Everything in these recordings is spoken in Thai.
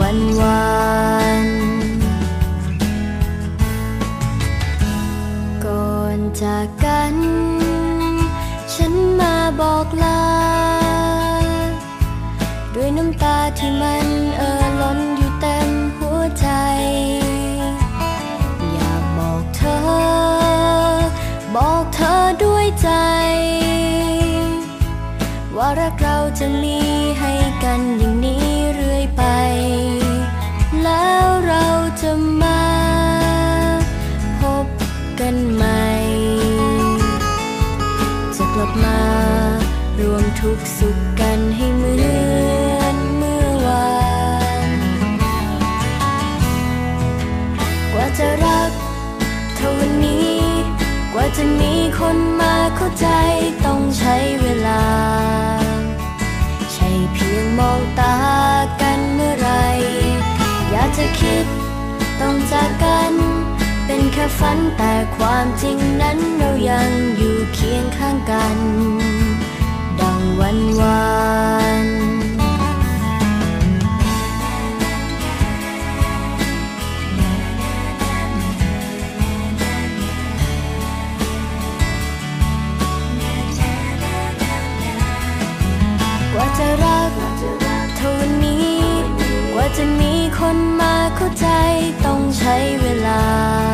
วันวานก่อนจากกัน ฉันมาบอกลา ด้วยน้ำตาที่มันเอ่อล้นอยู่เต็มหัวใจ อยากบอกเธอ บอกเธอด้วยใจ ว่ารักเราจะมีให้กันอย่างนี้เรื่อยไป รวมทุกสุขกันให้เหมือนเมื่อวาน กว่าจะรักเท่าวันนี้ กว่าจะมีคนมาเข้าใจต้องใช้เวลา ใช่เพียงมองตากันเมื่อไร อยากจะคิดต้องจากกัน เป็นแค่ฝันแต่ความจริงนั้นเรายังอยู่เคียงข้างกัน ดังวันวานกว่าจะรักเท่าวันนี้ กว่าจะมีคนมาเข้าใจต้องใช้เวลา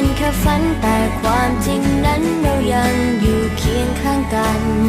ป็นแค่ฝันแต่ความจริงนั้นเรายังอยู่เคียงข้างกัน